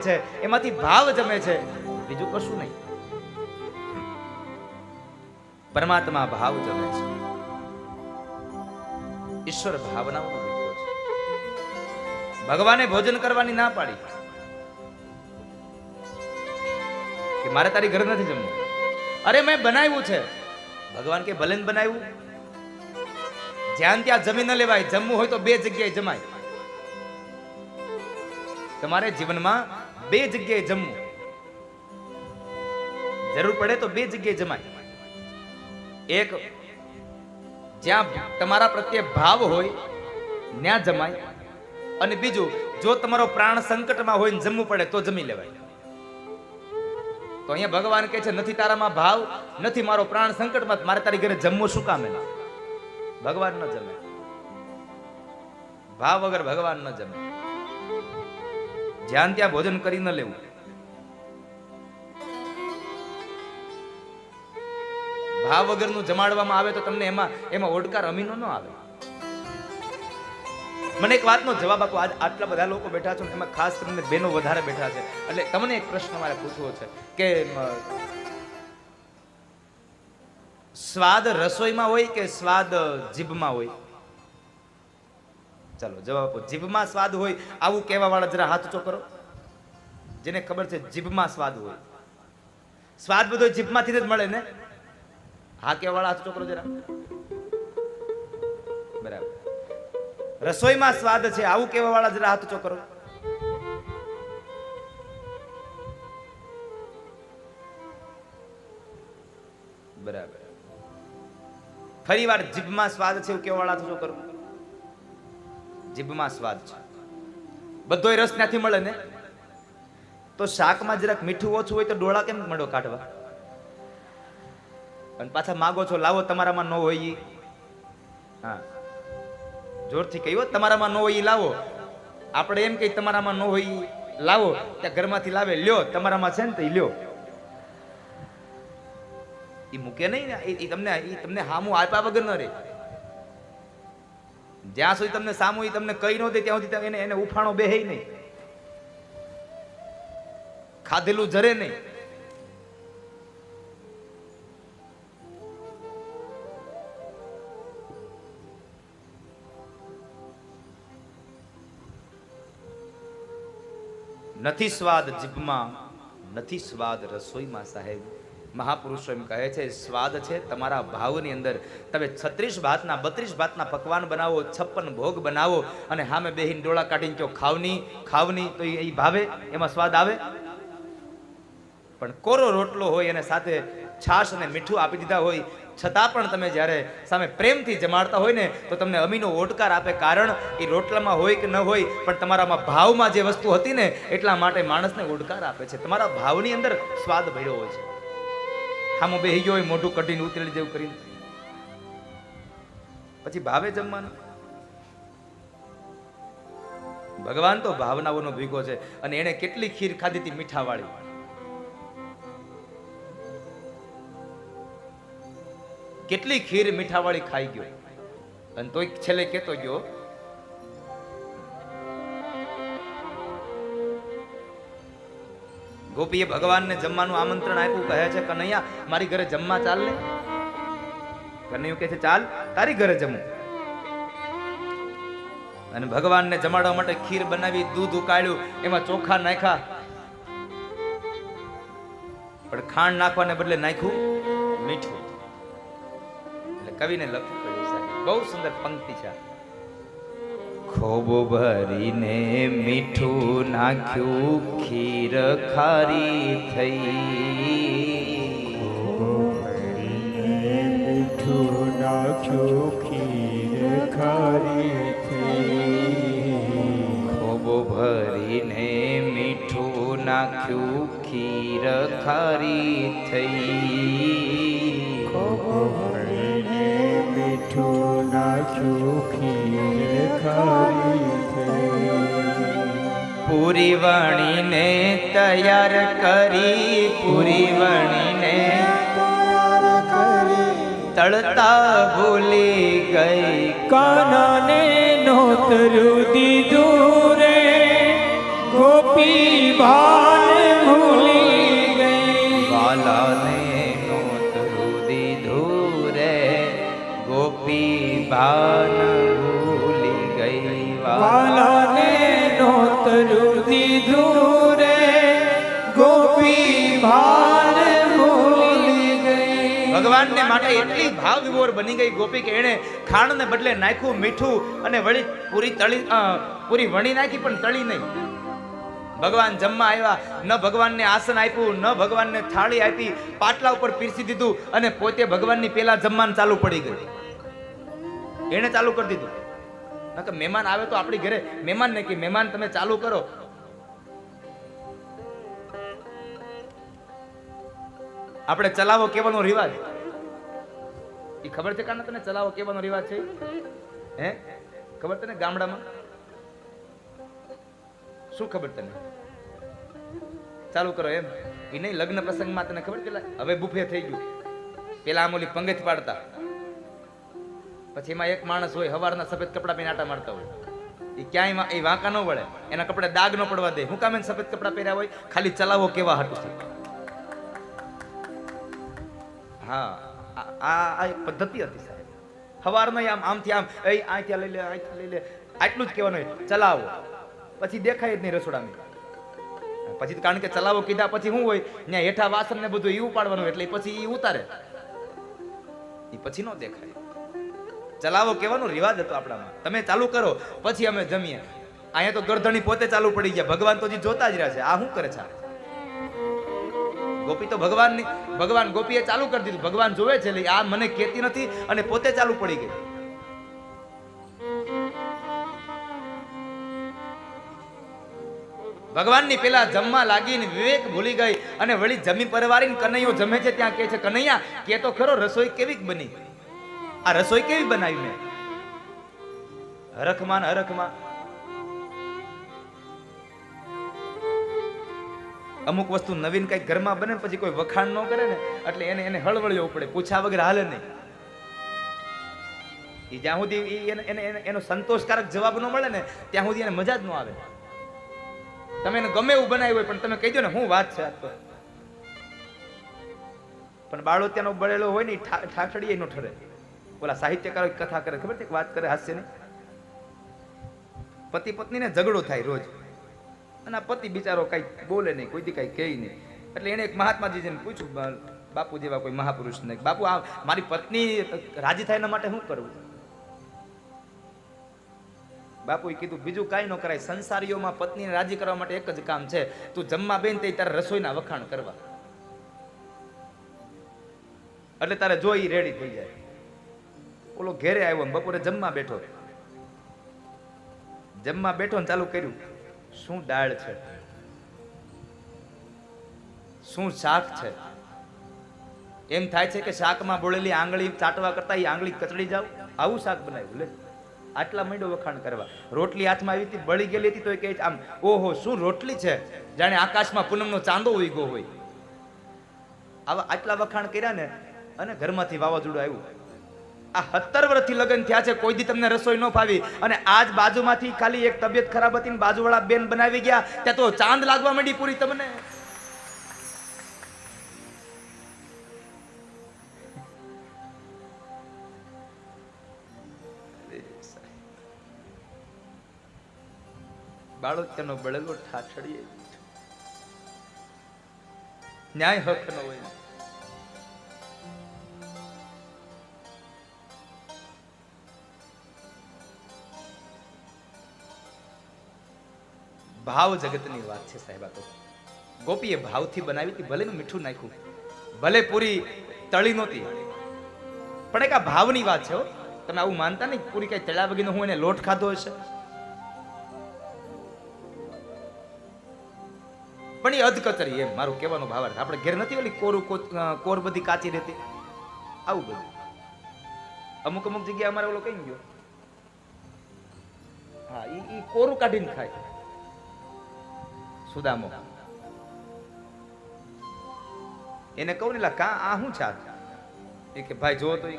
છે. એમાંથી ભાવ જમે છે. બીજું કશું નહીં. પરમાત્મા ભાવ જમે છે. ઈશ્વર ભાવનાઓનો ભગવાને ભોજન કરવાની ના પાડી. કે મારે તારી ઘર નથી જમવું. અરે મેં બનાવ્યું છે. ભગવાન કે ભલે બનાવ્યું. જ્યાં ત્યાં જમી ન લેવાય, જમવું હોય તો બે જગ્યાએ જમાય. તમારે જીવનમાં બે જગ્યાએ જમવું. જરૂર પડે તો બે જગ્યાએ જમાય. એક, જ્યાં તમારા પ્રત્યે ભાવ હોય, ત્યાં જમાય. અને બીજું, જો તમારો પ્રાણ સંકટમાં હોય ને જમવું પડે તો જમી લેવાય. તો અહીંયા ભગવાન કહે છે, નથી તારામાં ભાવ, નથી મારો પ્રાણ સંકટમાં મારે તારી ઘરે જમવું શું કામ એના? ભગવાન ન જમે. ભાવ વગર ભગવાન ન જમે. જ્યાં ત્યાં ભોજન કરી ન લેવું. ભાવ વગરનું જમાડવામાં આવે તો તમને એમાં એમાં ઓડકાર અમીનો ન આવે. મને એક વાતનો જવાબ આપો, આજ આટલા બધા લોકો બેઠા છો એમાં ખાસ કરીને બેનો વધારે બેઠા છે. એટલે તમને એક પ્રશ્ન મારે પૂછવો છે કે સ્વાદ રસોઈમાં હોય કે સ્વાદ જીભમાં હોય? ચાલો, જવાબ આપો. જીભમાં સ્વાદ હોય આવું કહેવા વાળા જરા હાથ ઊંચો કરો. જેને ખબર છે જીભમાં સ્વાદ હોય. સ્વાદ બધો જીભમાંથી જ મળે ને? હા કહેવા વાળા હાથ ઊંચો કરો જરા. બરાબર. રસોઈમાં સ્વાદ છે આવું કહેવા વાળા જરા હાથ ઊંચો કરો. બરાબર. ફરી વાર જીભમાં સ્વાદ છે એવું કહેવા વાળા હાથ ઊંચો કરો. જીભમાં સ્વાદ છે. બધોય રસ ત્યાંથી મળે ને? તો શાકમાં જરાક મીઠું ઓછું હોય તો ડોળા કેમ મળો કાઢવા? અને પાછા માગો છો, લાવો તમારામાં ન હોય હા. જોરથી કહ્યું, તમારામાં ન હોય લાવો. આપણે એમ કહી તમારામાં ન હોય લાવો. ત્યાં ઘરમાંથી લાવે, લ્યો, તમારામાં છે ને તો લ્યો. એ મૂકે નહીં ને, ઈ તમને એ તમને હામું આપ્યા વગર ન રે જ્યાં સુધી તમને સામુ તમને કહી ન દે, ત્યાં સુધી એને એને ઉફાણો બેહે નહીં. ખાધેલું જરે નહીં. નથી સ્વાદ જીભમાં, નથી સ્વાદ રસોઈમાં સાહેબ. મહાપુરુષો એમ કહે છે, સ્વાદ છે તમારા ભાવની અંદર. તમે છત્રીસ ભાતના, બત્રીસ ભાતના પકવાન બનાવો, છપ્પન ભોગ બનાવો અને હામે બેહીન ડોળા કાઢીને કહો, ખાવની ખાવની. તો એ ભાવે? એમાં સ્વાદ આવે? પણ કોરો રોટલો હોય અને સાથે છાશ અને મીઠું આપી દીધા હોય, છતાં પણ તમે જ્યારે સામે પ્રેમથી જમાડતા હોય ને, તો તમને અમીનો ઓટકાર આપે કારણ એ રોટલામાં હોય કે ન હોય, પણ તમારામાં ભાવમાં જે વસ્તુ હતી ને, એટલા માટે માણસને ઓડકાર આપે છે. તમારા ભાવની અંદર સ્વાદ ભર્યો હોય છે. આમ બેહી ગયો હોય, મોઢું કઢીને ઉતરેલી જેવું કરીને. પછી ભાવે જમવાનું? ભગવાન તો ભાવનાઓનો ભીગો છે અને એણે કેટલી ખીર ખાધી હતી મીઠાવાળી. કેટલી ખીર મીઠાવાળી ખાઈ ગયો. અને તોય છેલ્લે કેતો ગયો ગોપીએ ભગવાનને જમવાનું આમંત્રણ આપ્યું, કહે છે, કનૈયા, મારી ઘરે જમવા ચાલ ને. કનૈયું કહે છે, ચાલ, તારી ઘરે જમું. અને ભગવાનને જમાડવા માટે ખીર બનાવી, દૂધ ઉકાળ્યું, એમાં ચોખા નાખ્યા. પણ ખાંડ નાખવાને બદલે નાખ્યું મીઠું. એટલે કવિને લખ્યું બહુ સુંદર પંક્તિ છે. ખૂબ ભરીને મીઠું નાખ્યું ખીર ખારી થઈ. મીઠું નાખ્યું ખીર ખારી થઈ. ખૂબ ભરીને મીઠું નાખ્યું ખીર ખારી થઈ. ભરીને મીઠું નાખ્યું ખીર પૂરી વણીને તૈયાર કરી પૂરી વણીને તૈયાર કરી તળતા ભૂલી ગઈ. કાનાને નોતરું દીધું રે ગોપી ભાન ભૂલી ગઈ. વાલાને નોતરું દીધું રે ગોપી ભાન માટે એટલી ભાવ વિભોર બની ગઈ ગોપી કે એણે ખાંડને બદલે નાખ્યું મીઠું અને વળી પૂરી તળી પૂરી વણી નાખી, પણ તળી નહીં. ભગવાન જમવા આવ્યા. ન ભગવાનને આસન આપ્યું, ન ભગવાનને થાળી આપી, પાટલા ઉપર પીરસી દીધું અને પોતે ભગવાનની પેલા જમવાનું ચાલુ પડી ગયું. એણે ચાલુ કરી દીધું. નકર મહેમાન આવે તો આપણી ઘરે મહેમાન ને કે મહેમાન તમે ચાલુ કરો. આપણે ચલાવો કેવાનો રિવાજ. એ ખબર છે કાને તને ચલાવો કેવાનો રિવાજ છે? હે? ખબર તને ગામડામાં? શું ખબર તને? ચાલુ કરો એમ. એ નહીં લગ્ન પ્રસંગમાં તને ખબર પેલા હવે બુફે થઈ ગયું. પેલા આમ ઓલી પંગત પાડતા. પછી એમાં એક માણસ હોય, હવારના સફેદ કપડા પહેરી આટા મારતા હોય. એ ક્યાંય એ વાંકા ન વળે. એના કપડે દાગ ન પડવા દે. હું કામ એને સફેદ કપડા પહેર્યા હોય? ખાલી ચલાવો કેવા હતું હા. આ- આ એક પદ્ધતિ હતી સાહેબ. સવારમાં આમ આમથી આમ, એ આથી લઈ લે આથી લઈ લે. આટલું જ કહેવાનું ચલાવો. પછી દેખાય જ નહીં રસોડામાં પછી કારણ કે ચલાવો કીધા પછી શું હોય? ત્યાં હેઠા વાસણ ને બધું એ ઉપાડવાનું એટલે પછી એ ઉતારે. એ પછી ન દેખાય. ચલાવો કહેવાનો રિવાજ હતો આપણામાં. તમે ચાલુ કરો, પછી અમે જમીએ. અહીંયા તો ગરધણી પોતે ચાલુ પડી ગયા. ભગવાન તો જોતા જ રહ્યા છે. આ શું કરે છે? ગોપી તો ભગવાનની, ભગવાન ગોપીએ ચાલુ કરી દીધું. ભગવાન જોવે છે એટલે આ મને કહેતી નથી અને પોતે ચાલુ પડી ગઈ. ભગવાનની પેલા જમવા લાગીને વિવેક ભૂલી ગઈ અને વળી જમી પરવારીને કનૈયો જમે છે, ત્યાં કહે છે, કનૈયા, કે તો ખરો રસોઈ કેવી બની? આ રસોઈ કેવી બનાવી મેં? હરખમાં હરખમાં. અમુક વસ્તુ નવીન કઈ ઘરમાં બને પછી કોઈ વખાણ ન કરે ને, એટલે એને એને હળવળ્યો પડે, પૂછા વગર હાલે નહીં. એ જ્યાં સુધી એને એને સંતોષકારક જવાબ ન મળે ને, ત્યાં સુધી એને મજા જ ન આવે. તમે એને ગમે એવું બનાવ્યું હોય, પણ તમે કહી દો ને હું વાત છે તો. પણ બાળો ત્યાંનો બળેલો હોય ને ઠાઠડીએ નો ઠરે. ઓલા સાહિત્યકારો કથા કરે, ખબર છે? વાત કરે હાસ્ય ને પતિ પત્નીને ઝઘડો થાય રોજ. અને પતિ બિચારો કઈ બોલે નહીં કોઈ દી કઈ કહે નહીં. એટલે એને એક મહાત્માજીને પૂછ્યું બાપુ જેવા કોઈ મહાપુરુષને બાપુ, આ મારી પત્ની રાજી થાય એના માટે શું કરવું? બાપુએ કીધું, બીજું કાંઈ ન કરાય, સંસારીઓમાં પત્નીને રાજી કરવા માટે એક જ કામ છે. તું જમવા બેન તે તારે રસોઈના વખાણ કરવા. એટલે તારે જોઈ રેડી થઈ જાય. ઓલો ઘેરે આવ્યો બપોરે જમવા બેઠો. જમવા બેઠો ને ચાલુ કર્યું. શું દાળ છે? શું શાક છે? એમ થાય છે કે શાકમાં બોળેલી આંગળી ચાટવા કરતા એ આંગળી કચડી જાવ? આવું શાક બનાવ્યું, લે. આટલા માંડો વખાણ કરવા. રોટલી હાથમાં આવી હતી, બળી ગયેલી હતી તો એ કહે આમ, ઓહો, શું રોટલી છે? જાણે આકાશમાં પૂનમનો ચાંદો ઉગ્યો હોય. આવા આટલા વખાણ કર્યા ને અને ઘરમાંથી વાવાઝોડું આવ્યું. આ સત્તર વર્ષથી લગ્ન થયા છે, કોઈ દી તમને રસોઈ ન ફાવી. અને આજ બાજુમાંથી ખાલી એક તબિયત ખરાબ હતી બાજુવાળા બેન બનાવી ગયા, ત્યાં તો ચાંદ લાગવા માંડી પૂરી તમને. બાળો તેનો બળેલો ઠાઠડીએ ન્યાય હક નો હોય. ભાવ જગતની વાત છે સાહેબ આ તો. ગોપીએ ભાવથી બનાવી હતી ભલે મીઠું નાખ્યું. ભલે પૂરી તળી નહોતી. પણ એક આ ભાવની વાત છે તમે આવું માનતા નહીં પૂરી કઈ તળ્યા વગીનો હું એને લોટ ખાધો હશે? પણ એ અધકતરી એમ, મારું કહેવાનો ભાવ આપણે ઘેર નથી ઓલી કોરું કોર બધી કાચી રહેતી? આવું બધું. અમુક અમુક જગ્યાએ અમારે ઓલો કઈ ગયો? હા ઈ કોરું કાઢીને ખાય. સુદામો. એને કહું ને કા આ શું છે? એ કે ભાઈ જોવો તો એ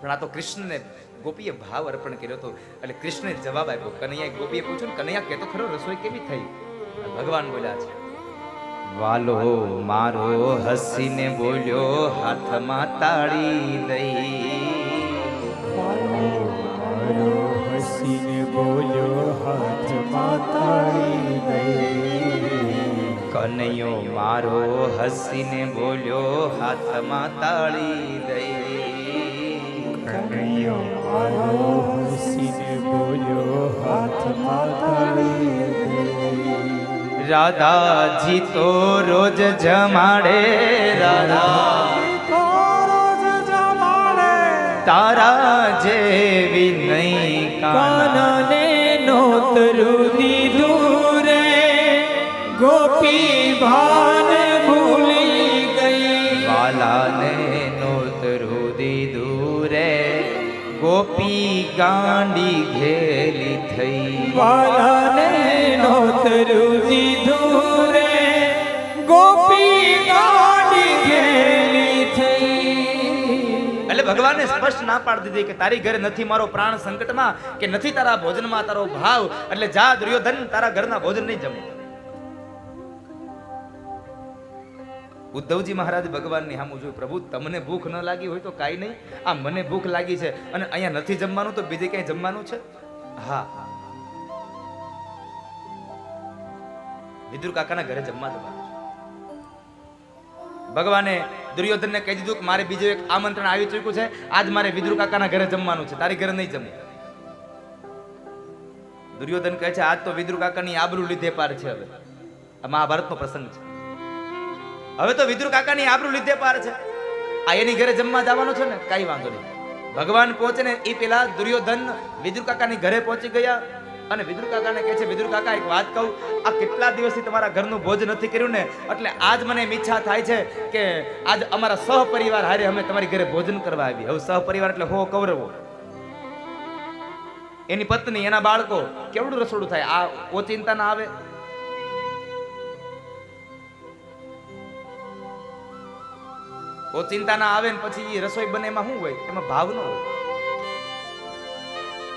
પણ આ તો કૃષ્ણને ગોપીએ ભાવ અર્પણ કર્યો હતો એટલે કૃષ્ણે જવાબ આપ્યો કનૈયા ગોપીએ પૂછ્યું ને કનૈયા કહેતો ખરો રસોઈ કેવી થઈ? ભગવાન બોલ્યા છે વાલો મારો હસીને બોલ્યો હાથમાં તાળી દઈ. મારો હસીને બોલ્યો હાથમાં તાળી દઈ કનૈયો મારો હસીને બોલ્યો હાથમાં તાળી દઈ કનૈયો મારો હસીને બોલ્યો હાથમાં તાળી દઈ રાધાજી તો રોજ જમાડે રાધા તારા જેવી નહીં કાના કાનને નોતરું દીધું રે. ગોપી ભાન ભૂલી ગઈ. વાલાને નોતરું દીધું રે. ગોપી ગાંડી ઘેલી થઈ. વાલાને નોતરું દીધું રે. ગોપી ગાંડી ઘેલી એટલે ભગવાને સ્પષ્ટ ના પાડી દીધી કે તારી ઘરે નથી મારો પ્રાણ સંકટમાં કે નથી તારા ભોજનમાં તારો ભાવ. એટલે જા દુર્યોધન, તારા ઘરના ભોજન નહીં જમો. ઉદ્ધવજી મહારાજ ભગવાનની હામું જોયું, પ્રભુ, તમને ભૂખ ન લાગી હોય તો કાંઈ નહીં. આ મને ભૂખ લાગી છે અને અહીંયા નથી જમવાનું તો બીજે ક્યાંય જમવાનું છે? હા વિદુર કાકાના ઘરે જમવા જવાનું ભગવાને દુર્યોધનને કહી દીધું કે મારે બીજું એક આમંત્રણ આવી ચૂક્યું છે. આજ મારે વિદ્રુ કાકાના ઘરે જમવાનું છે. તારી ઘરે નહીં જમવું દુર્યોધન કહે છે, આજ તો વિદ્રુ કાકાની આબરૂ લીધે પાર છે હવે. આ મહાભારતનો પ્રસંગ છે. હવે તો વિદ્રુ કાકાની આબરૂ લીધે પાર છે. આ એની ઘરે જમવા જવાનો છે ને, કાંઈ વાંધો નહીં. ભગવાન પહોંચે ને એ પેલા દુર્યોધન વિદ્રુ કાકાની ઘરે પહોંચી ગયા. અને વિદુર કાકાને કહે છે, વિદુર કાકા, એક વાત કહું, આ કેટલા દિવસથી તમારા ઘરનું ભોજન નથી કર્યું ને? એટલે આજ મને એમ ઈચ્છા થાય છે કે આજ અમારા સહપરિવાર હારે અમે તમારી ઘરે ભોજન કરવા આવી હવે સહપરિવાર એટલે હો કૌરવો. એની પત્ની, એના બાળકો, કેવડું રસોડું થાય? આ ઓચિંતા ના આવે? ઓચિંતા ના આવે ને પછી રસોઈ બને એમાં શું હોય? એમાં ભાવ ન હોય.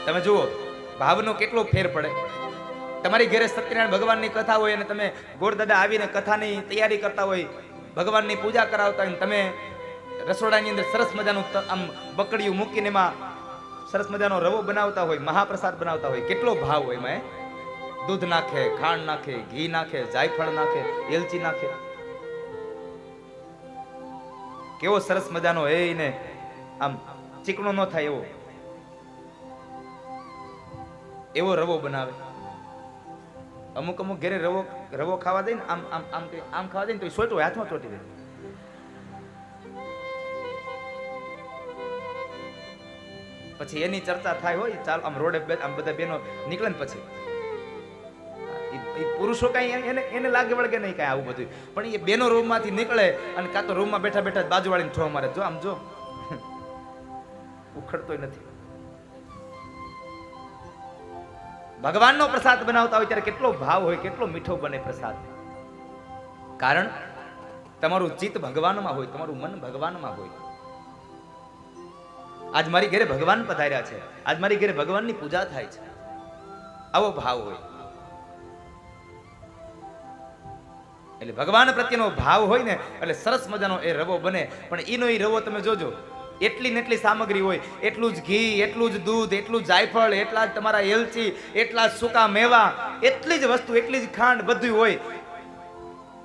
તમે જુઓ. ભાવનો કેટલો ફેર પડે? તમારી ઘરે સત્યનારાયણ ભગવાનની કથા હોય અને તમે ગોરદાદા આવીને કથાની તૈયારી કરતા હોય, ભગવાનની પૂજા કરાવતા હોય તમે રસોડાની અંદર સરસ મજાનું આમ બકડીયું મૂકીને એમાં સરસ મજાનો રવો બનાવતા હોય, મહાપ્રસાદ બનાવતા હોય, કેટલો ભાવ હોય એમાં દૂધ નાખે, ખાંડ નાખે, ઘી નાખે, જાયફળ નાખે, એલચી નાખે. કેવો સરસ મજાનો એને આમ ચીકણો ન થાય એવો. એવો રવો બનાવે. અમુક અમુક ઘરે રવો રવો ખાવા દે ને આમ આમ આમ આમ ખાવા દે ને તો સોટો હાથમાં ચોટી દે પછી એની ચર્ચા થાય હોય, ચાલ આમ રોડે આમ બધા બેનો નીકળે ને પછી. પુરુષો કાંઈ એને એને લાગે વળગે નહીં કાંઈ આવું બધું પણ એ બેનો રૂમમાંથી નીકળે અને કાં તો રૂમમાં બેઠા બેઠા બાજુવાળીને ઠો મારે. જો આમ જો. ઉખડતોય નથી. ભગવાનનો પ્રસાદ બનાવતા હોય ત્યારે કેટલો ભાવ હોય, કેટલો મીઠો બને પ્રસાદ. કારણ તમારું ચિત્ત ભગવાનમાં હોય, તમારું મન ભગવાનમાં હોય. આજ મારી ઘરે ભગવાન પધાર્યા છે. આજ મારી ઘરે ભગવાનની પૂજા થાય છે. આવો ભાવ હોય. એટલે ભગવાન પ્રત્યેનો ભાવ હોય ને, એટલે સરસ મજાનો એ રવો બને. પણ એનો એ રવો તમે જોજો. એટલી ને એટલી સામગ્રી હોય, એટલું જ ઘી, એટલું જ દૂધ, એટલું જ જાયફળ, એટલા જ તમારા એલચી, એટલા જ સૂકા મેવા, એટલી જ વસ્તુ, એટલી જ ખાંડ બધું હોય.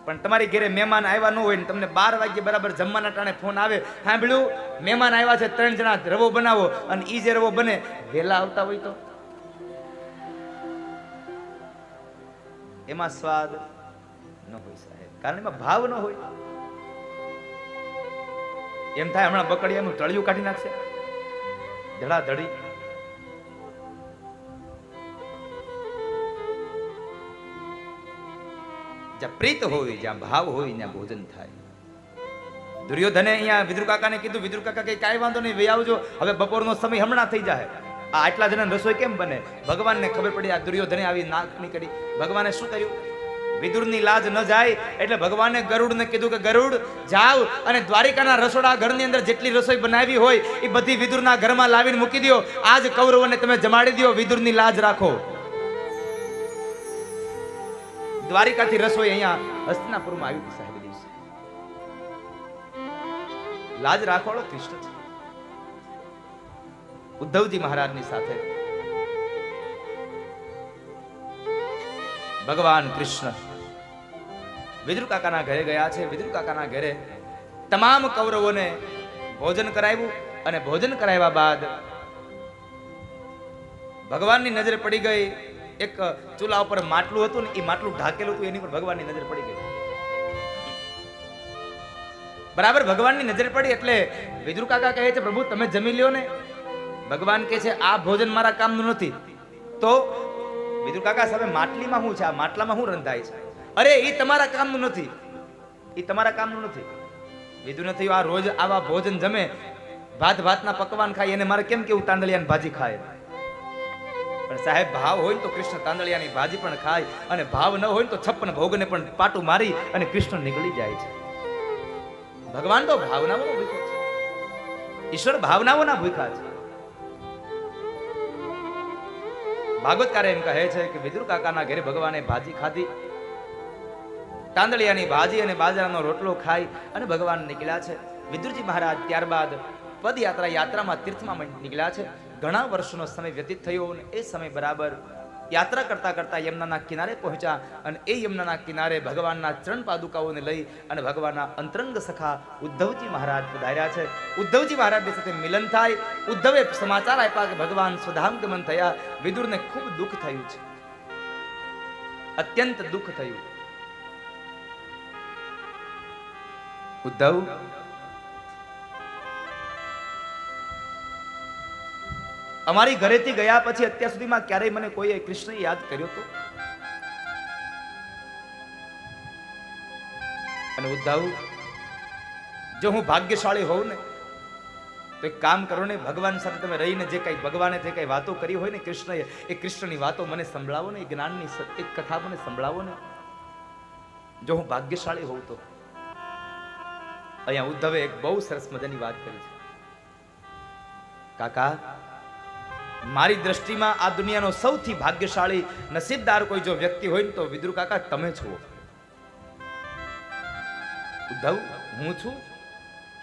પણ તમારી ઘરે મહેમાન આવ્યા ન હોય ને તમને બાર વાગ્યે બરાબર જમવાના ટાણે ફોન આવે, સાંભળ્યું, મહેમાન આવ્યા છે, ત્રણ જણા, રવો બનાવો. અને એ જે રવો બને વહેલા આવતા હોય તો. એમાં સ્વાદ ન હોય સાહેબ. કારણ એમાં ભાવ ન હોય. એમ થાય હમણાં બકડિયાનું તળિયું કાઢી નાખશે. ધડા ધડી જ્યાં પ્રીત હોય, જ્યાં ભાવ હોય, ત્યાં ભોજન થાય. દુર્યોધને અહીંયા વિદુર કાકાને કીધું વિદુર કાકા, કઈ કાંઈ વાંધો નહીં, વહી આવજો. હવે બપોરનો સમય હમણાં થઈ જાય આ આટલા જણા રસોઈ કેમ બને? ભગવાનને ખબર પડી, આ દુર્યોધને આવી નાક નીકળી. ભગવાને શું કર્યું? વિદુરની લાજ ન જાય એટલે ભગવાને ગરુડને કીધું કે, ગરુડ, જાવ અને દ્વારિકાના રસોડા ઘરની અંદર જેટલી રસોઈ બનાવી હોય એ બધી વિદુરના ઘરમાં લાવીને મૂકી દો આજ કૌરવોને તમે જમાડી દો વિદુરની લાજ રાખો. દ્વારિકાથી રસોઈ અહીંયા હસ્તિનાપુરમાં આવી સાહેબ દિવસે. લાજ રાખવાળો કૃષ્ણ છે. ઉદ્ધવજી મહારાજની સાથે. ભગવાન કૃષ્ણ વિદુર કાકાના ઘરે ગયા છે. વિદુર કાકાના ઘરે તમામ કૌરવોને ભોજન કરાવ્યું અને ભોજન કરાવ્યા બાદ ભગવાનની નજર પડી ગઈ. એક ચૂલા ઉપર માટલું હતું ને એ માટલું ઢાકેલું હતું, એની પર ભગવાનની નજર પડી ગઈ. બરાબર, ભગવાનની નજર પડી એટલે વિદુર કાકા કહે છે, પ્રભુ, તમે જમી લ્યો ને. ભગવાન કહે છે, આ ભોજન મારા કામનું નથી. તો વિદુર કાકા સામે માટલીમાં શું છે? આ માટલામાં શું રંધાય છે? અરે એ તમારા કામનું નથી. એ તમારા કામનું નથી. બીજું નથી, આ રોજ આવા ભોજન જમે, ભાત ભાતના પકવાન ખાય, એને મારે કેમ કેવું તાંદળિયાની ભાજી ખાય? પણ સાહેબ, ભાવ હોય તો કૃષ્ણ તાંદળિયાની ભાજી પણ ખાય, અને ભાવ ન હોય તો છપ્પન ભોગને પણ પાટું મારી અને કૃષ્ણ નીકળી જાય છે. ભગવાન તો ભાવનાઓનો ભૂખો છે. ઈશ્વર ભાવનાઓના ભૂખા છે. ભાગવતકાર એમ કહે છે કે, વિદુર કાકાના ઘરે ભગવાને ભાજી ખાધી તાંદળિયાની ભાજી અને બાજરાનો રોટલો ખાઈ અને ભગવાન નીકળ્યા છે. વિદુરજી મહારાજ ત્યારબાદ પદયાત્રા યાત્રામાં તીર્થમાં નીકળ્યા છે. ઘણા વર્ષોનો સમય વ્યતીત થયો અને એ સમય બરાબર યાત્રા કરતા કરતા યમુનાના કિનારે પહોંચ્યા અને એ યમુનાના કિનારે ભગવાનના ચરણ પાદુકાઓને લઈ અને ભગવાનના અંતરંગ સખા ઉદ્ધવજી મહારાજ પધાર્યા છે. ઉદ્ધવજી મહારાજની સાથે મિલન થાય, ઉદ્ધવે સમાચાર આપ્યા કે ભગવાન સ્વધામ ગમન થયા. વિદુરને ખૂબ દુઃખ થયું છે. અત્યંત દુઃખ થયું. ઉદ્ધવ? અમારી ઘરેથી ગયા પછી અત્યાર સુધીમાં ક્યારેય મને કોઈએ કૃષ્ણ યાદ કર્યો તો? અને ઉદ્ધવ, જો હું ભાગ્યશાળી હોઉં ને, તો એક કામ કરો ને, ભગવાન સાથે તમે રહીને જે કઈ ભગવાને જે કઈ વાતો કરી હોય ને કૃષ્ણએ, એ કૃષ્ણની વાતો મને સંભળાવો ને, એ જ્ઞાનની એક કથા મને સંભળાવો ને. જો હું ભાગ્યશાળી હોઉં તો? અહીંયા ઉદ્ધવે એક બહુ સરસ મજાની વાત કરી છે. કાકા, મારી દ્રષ્ટિમાં આ દુનિયાનો સૌથી ભાગ્યશાળી નસીબદાર કોઈ જો વ્યક્તિ હોય ને તો વિદ્રુ કાકા, તમે છો ઉદ્ધવ, હું છું?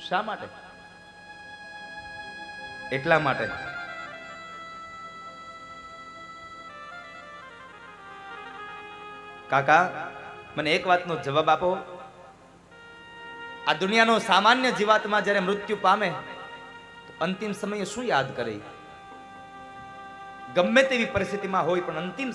શા માટે? એટલા માટે. કાકા, મને એક વાતનો જવાબ આપો. આ દુનિયાનો સામાન્ય જીવાતમાં જ્યારે મૃત્યુ પામે અંતિમ સમયે શું યાદ કરે? ગમે તેવી પરિસ્થિતિમાં હોય પણ અંતિમ